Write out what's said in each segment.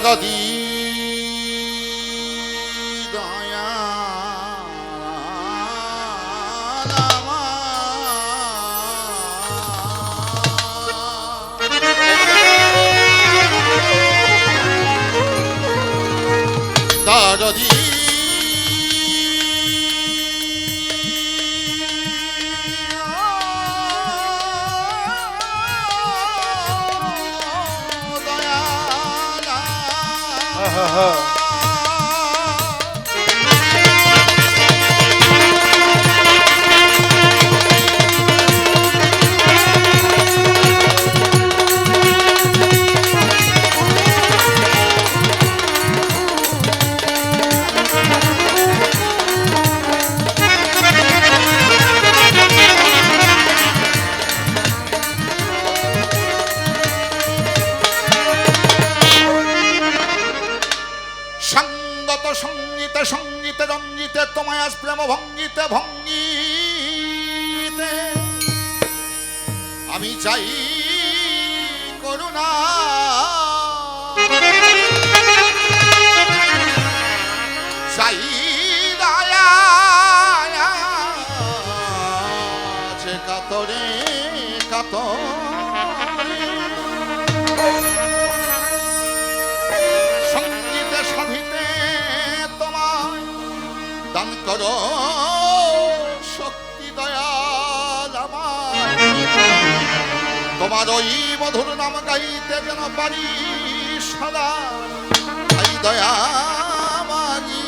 দরদি দয়া সঙ্গত সঙ্গীতে রঙ্গিতে তোমায় আজ প্রেম ভঙ্গিতে ভঙ্গিতে। আমি চাই করুণা। চাই দয়া কাতরে কাতরে। করো, শক্তি দয়াল আমায় তোমার ওই মধুর নাম গাইতে যেন পারি সদা। দয়া মাগি,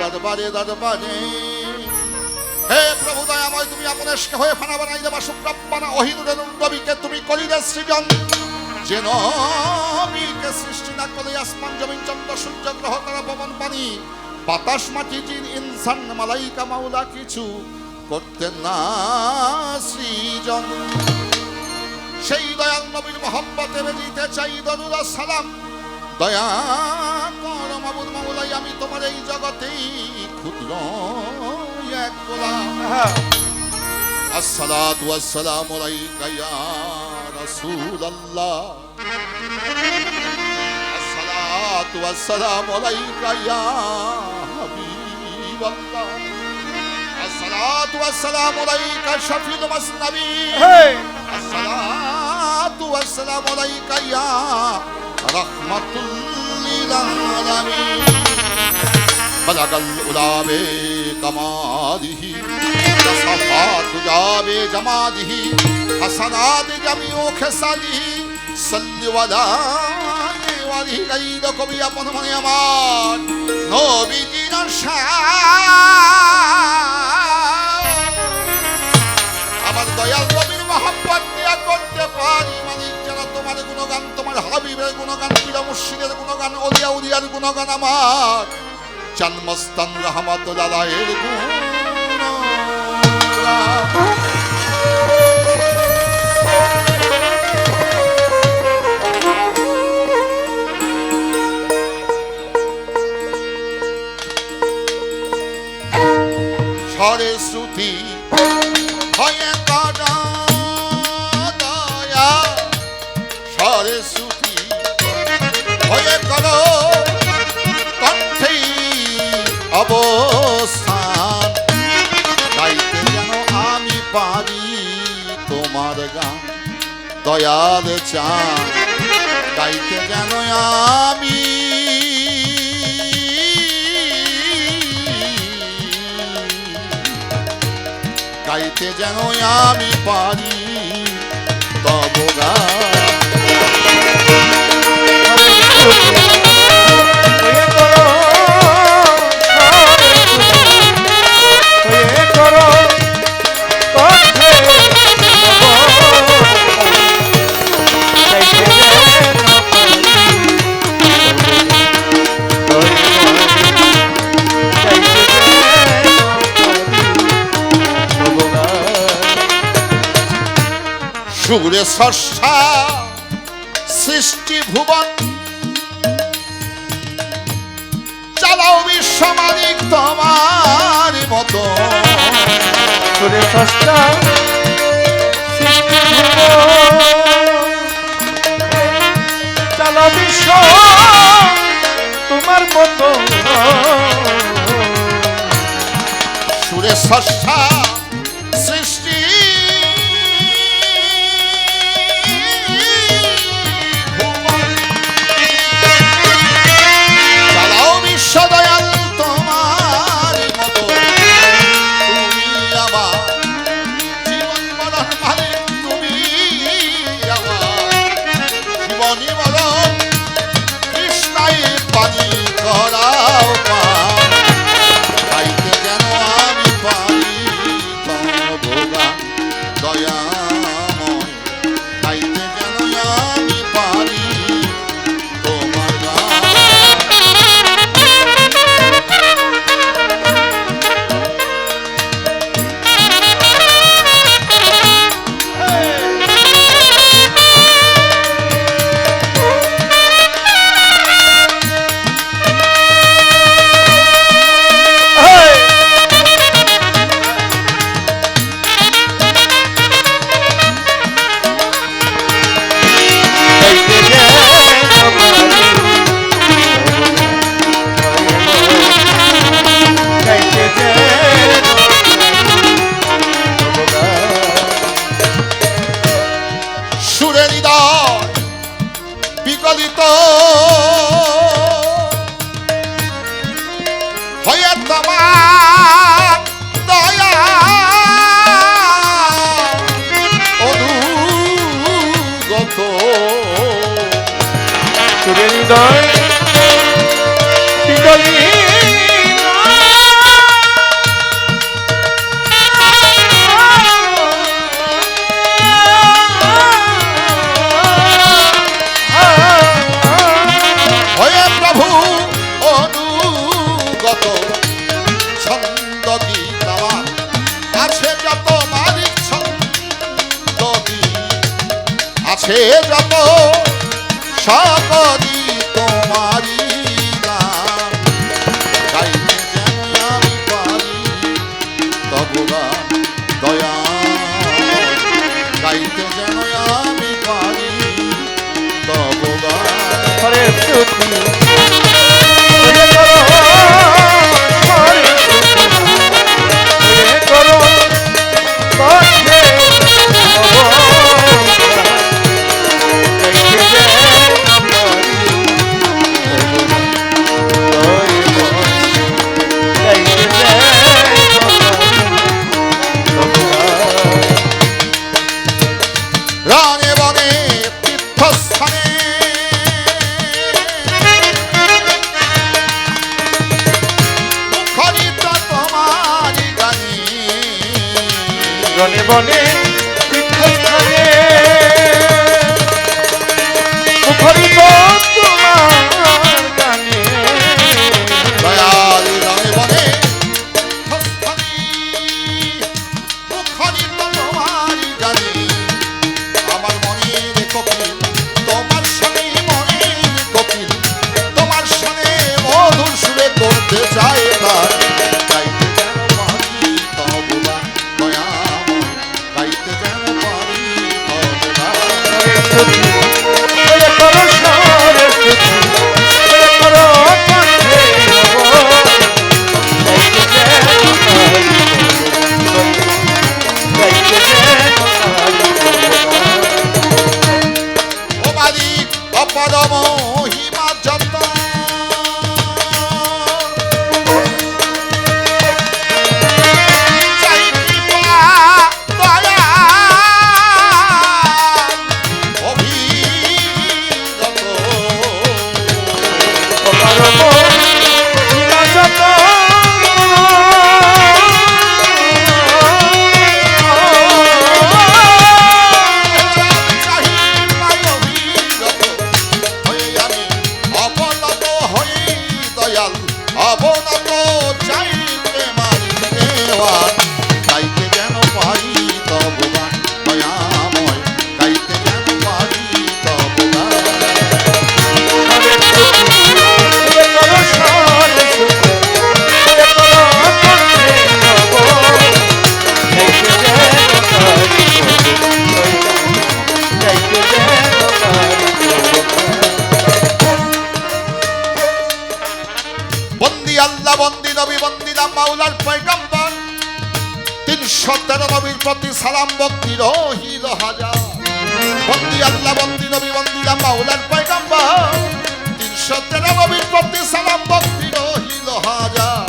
দরবারে দরবারে। হে প্রভু দয়াময়, তুমি আপনেশকে হয়ে ফানা বানাই দেবা শুক্রাপ্পানা অহিনুরের রবিকে তুমি করিলে সৃজন। যেন সৃষ্টি না করে আসমান, জমিন, চন্দ্র, সূর্য, গ্রহ, তারা পবন পানি বাতাস মাটি জিন ইনসান, মালাইকা মাওলা কিছু করতে না সৃজন। সেই দয়াল নবীর মহব্বতে বেজিতে চাই দরুরা সালাম। দয়া কর মাবুদ মাওলাই, আমি তোমার এই জগতেই ক্ষুদ্র এক গোলাম। আসসালাতু ওয়াসসালামু আলাইকা ইয়া রাসূলুল্লাহ। আসসালাতু ওয়াসসালামু আলাইকা ইয়া حبيب الله الصلاة والسلام عليك شفيع المسنبي الصلاة والسلام عليك يا رحمة للعالمين بلغ الأولى بكماله وصفات جاب جماله حسنات جميع خصاله صل ولا গাইল কবি আপন মনে আমার নবীজির আমার দয়াল নবীর মহাব্বত দিয়া করতে পারি মালিক যারা তোমার গুণগান, তোমার হাবিবের গুণগান, পীরা মুর্শিদের গুণগান অলিয়া উলিয়ার গুণগান আমার। জন্মস্তান রহমত লালায়ের গুণ গাইতে যেন আমি গাইতে যেন আমি পারি তব গান। সুরে সর্ষা সৃষ্টি ভুবন। চালাও বিশ্বমালিক তোমার মতো। সুরে সর্ষা চালাও বিশ্ব তোমার মতো। সুরে সর্ষা হয়ে তোমার দয়া। অনুগত। সুরেন্দ্র যদি যত মালিক বনে বনে মুখরিত সালাম ভক্তি রহিল হাজার বন্দি আল্লাহ বন্দি নবী তিনশো নবীর প্রতি সালাম ভক্তি রহিল হাজার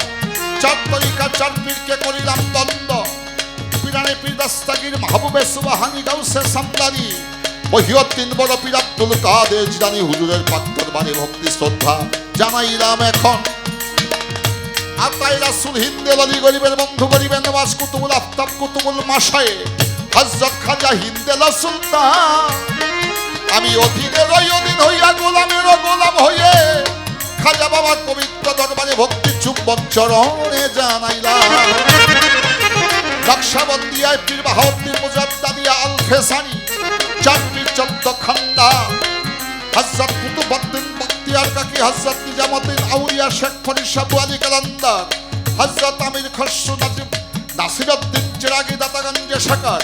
চার তরিকা চার পীরকে করিলাম পিরানে পীর দাস্তাগির মাহবুবে সুবাহানি গাউসে সামদানি মহিয়দ্দিন বড় পীর আব্দুল কাদের জিলানি, হুজুরের ভক্তি শ্রদ্ধা জানাইলাম এখন। আতাই রাসুল গরিবের বন্ধু গরিবের নওয়াজ কুতুবুল কুতুবুল মাসায়ে খাজা হিন্দে সুলতান। আমি অধীনে রই, অধীন হইয়া গোলামের গোলাম হইয়ে খাজা বাবার পবিত্র দরবারে ভক্তি চুম্বন চরণে জানাইলাম। নকশাবন্দিয়ায় পীর বাহাউদ্দিন মুজাদ্দাদিয়া আল ফেসানি চাঁদপীর চন্দ্র খান্দা। হজরত কুতুবুদ্দিন বখতিয়ার কাকি হজরত নিজামুদ্দিন আউলিয়া, শেখ ফরিদ সাবু আলী কালান্দার হজরত আমির খসরু নাজিম নাসিরুদ্দিন চিরাগি দাতাগঞ্জে শাখার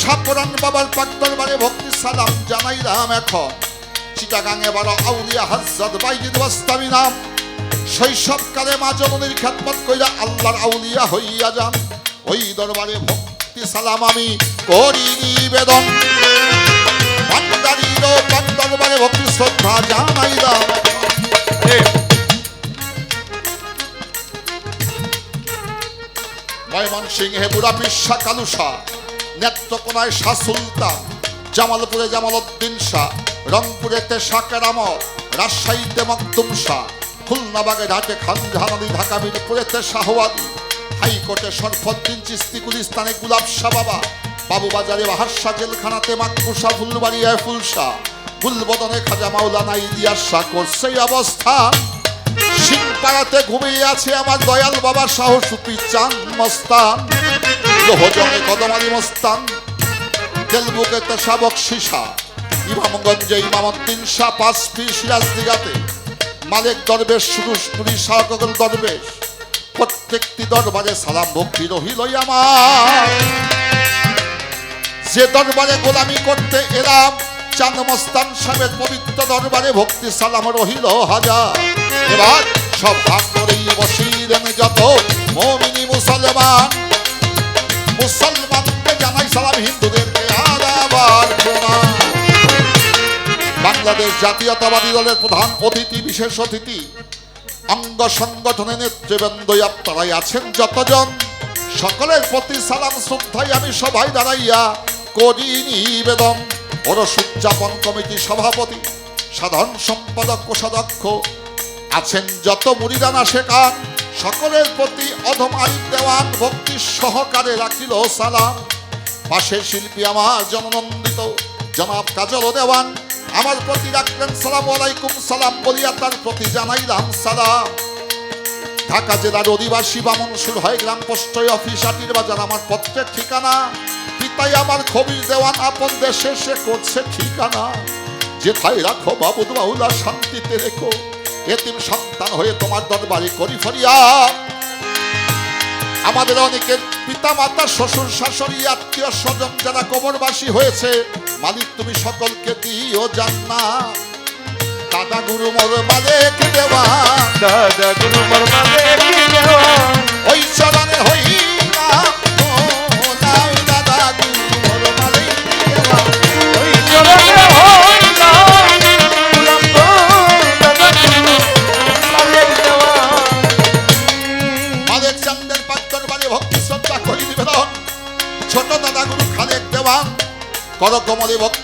সাপরান বাবার পাক দরবারে ভক্তি সালাম জানাইলাম এখন। চিটাগাঙে বড় আউলিয়া হজরত বাইজিদ ওয়াস্তামি নাম। শৈশবকালে মা জননীর খ্যাতমত কইরা আল্লাহর আউলিয়া হইয়া যান। ওই দরবারে ভক্তি সালাম আমি করি নিবেদন। ভান্ডারির পাক দরবারে ভক্তি শ্রদ্ধা জানাইলাম। ময়মনসিংহে বুড়া পিসা কালুসা নেত্রকোনায় শাহ সুলতান, জামালপুরে জামালউদ্দিন শাহ রংপুরেতে শাহ কেরামত রাজশাহীতে মকদুম শাহ, খুলনাবাগে ঘাটে খান জাহানালি ঢাকা মিরপুরেতে শাহওয়ালি হাইকোর্টে সরফদ্দিন চিস্তি গুলিস্তানে গুলাব শাহ বাবা, বাবুবাজারে বাহারশা জেলখানাতে মাকবুসা ফুলবাড়িয়ায় ফুলশা ফুলবদনে খাজা মাওলানা ইলিয়াস শাহ করছে এই অবস্থান। সিংপাড়াতে ঘুমিয়ে আছে আমার দয়াল বাবা সাহসুপি চান মস্তান। লোহজনে মস্তান। তেলবুকেতে শাবক ইমামগঞ্জে পাঁচ মালিক দরবেশ দরবেশ। প্রত্যেকটি দরবারে সালাম ভক্তি রহিল আমার। যে দরবারে গোলামি করতে এলাম, চাঁদ মস্তান সাহেবের পবিত্র দরবারে ভক্তি সালাম রহিল হাজার। এবার সব ভাগ করেই বসিলেন যত মমিনী মুসলমান। মুসলমানকে জানাই সালাম, হিন্দুদেরকে আদাবার প্রণাম বাংলাদেশ জাতীয়তাবাদী দলের প্রধান অতিথি, বিশেষ অতিথি, অঙ্গ সংগঠনের আপনারাই আছেন যতজন। সকলের প্রতি সালাম শ্রদ্ধায় আমি সবাই দাঁড়াইয়া করি নিবেদন। ওরস উদযাপন কমিটি সভাপতি, সাধারণ সম্পাদক, কোষাধ্যক্ষ, আছেন যত মুড়িদানা শেখান সকলের প্রতি অধম আলিম দেওয়ান ভক্তি সহকারে রাখিল সালাম। পাশের শিল্পী আমার জননন্দিত জনাব কাজল দেওয়ান, আমার প্রতি রাখলেন সালাম আলাইকুম, সালাম বলিয়া তার প্রতি জানাইলাম সালাম। ঢাকা জেলার অধিবাসী বামন সুর হয়, গ্রাম পোস্ট অফিস আটির বাজার, আমার পত্রের ঠিকানা। পিতাই আমার খবির দেওয়ান, আপন দেশে সে করছে ঠিকানা। যেথায় রাখো বাবুদ বাহুলা শান্তিতে রেখো। এতিম সন্তান হয়ে তোমার দরবারে করি ফরিয়া। আমাদের অনেকের পিতা মাতা শ্বশুর শাশুড়ি, আত্মীয় স্বজন যারা কবরবাসী হয়েছে, মালিক তুমি সকলকে দিও জান্না দাদা গুরু মর মালিক দেওয়া দাদা গুরু মরমালে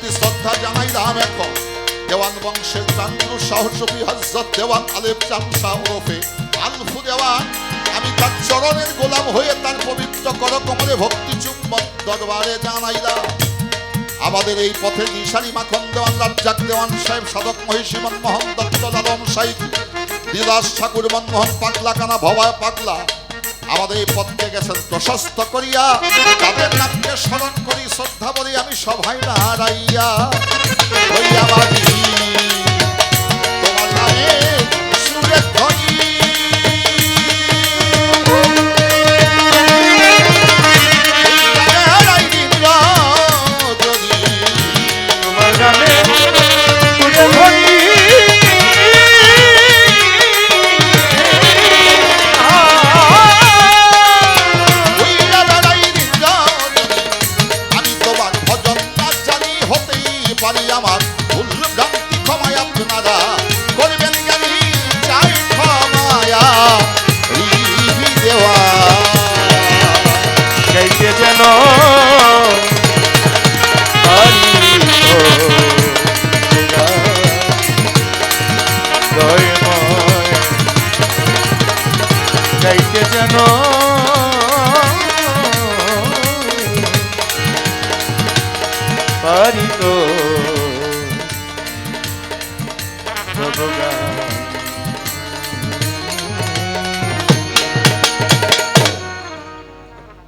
ভক্তি শ্রদ্ধা জানাইলাম এখন দেওয়ান বংশের চান্দ্র সাহসী হজরত দেওয়ান আলেপ শাহ ওরফে আলফু দেওয়ান। আমি তার চরণের গোলাম হয়ে তার পবিত্র করকমলে ভক্তি চুম্বন দরবারে জানাইলাম। আমাদের এই পথে নিশারি মাখন দেওয়ান, রাজ্জাক দেওয়ান সাহেব, সাধক মহিষী মনমোহন, দত্ত লালন সাহিত্য বিলাস ঠাকুর মনমোহন, পাগলা কানা ভবায় পাগলা। আমাদের এই পথকে গেছেন প্রশস্ত করিয়া তাদের নামকে স্মরণ করি, শ্রদ্ধা বলি আমি সবাই না হারাইয়া তোমার নামে যেন